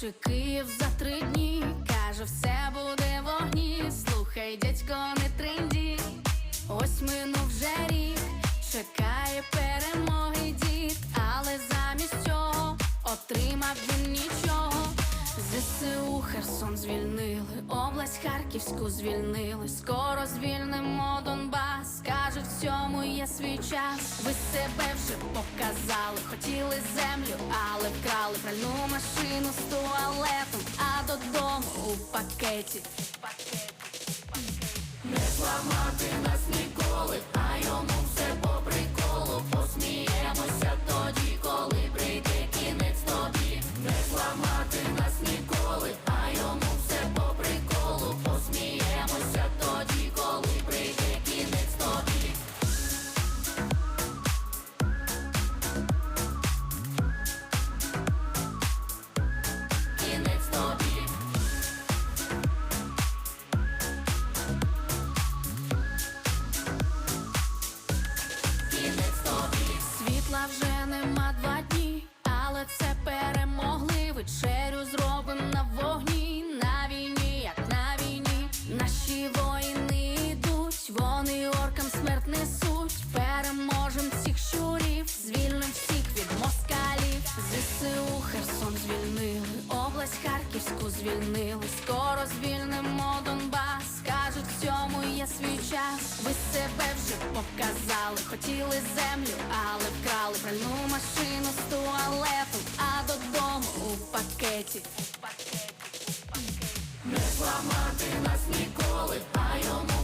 чи Київ за три дні. Каже, все буде в огні. Слухай, дядько, не тренді. Ось минув вже рік, чекає перемоги дід, але замість цього отримав він нічого. ЗСУ Херсон звільнили, область Харківську звільнили. Скоро звільнимо Донбас. Кажуть, в цьому є свій час. Ви себе вже показали, хотіли землю, але пакеті. У пакеті. Не зламати нас ніколи, а йому смерть несуть, переможем всіх щурів, звільним всіх від москалів. ЗСУ Херсон звільнили, область Харківську звільнили, скоро звільнимо Донбас, кажуть, цьому є свій час. Ви себе вже показали, хотіли землю, але вкрали пральну машину з туалету, а додому у пакеті. Не зламати нас ніколи, а йому